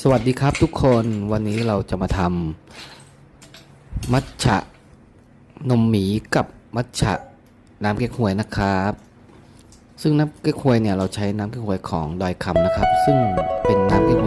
สวัสดีครับทุกคนวันนี้เราจะมาทำมัทฉะนมหมีกับมัทฉะน้ำเก๊กฮวยนะครับ ซึ่งน้ำเก๊กฮวยเนี่ยเราใช้น้ำเก๊กฮวยของดอยคำนะครับ ซึ่งเป็นน้ำเก๊ก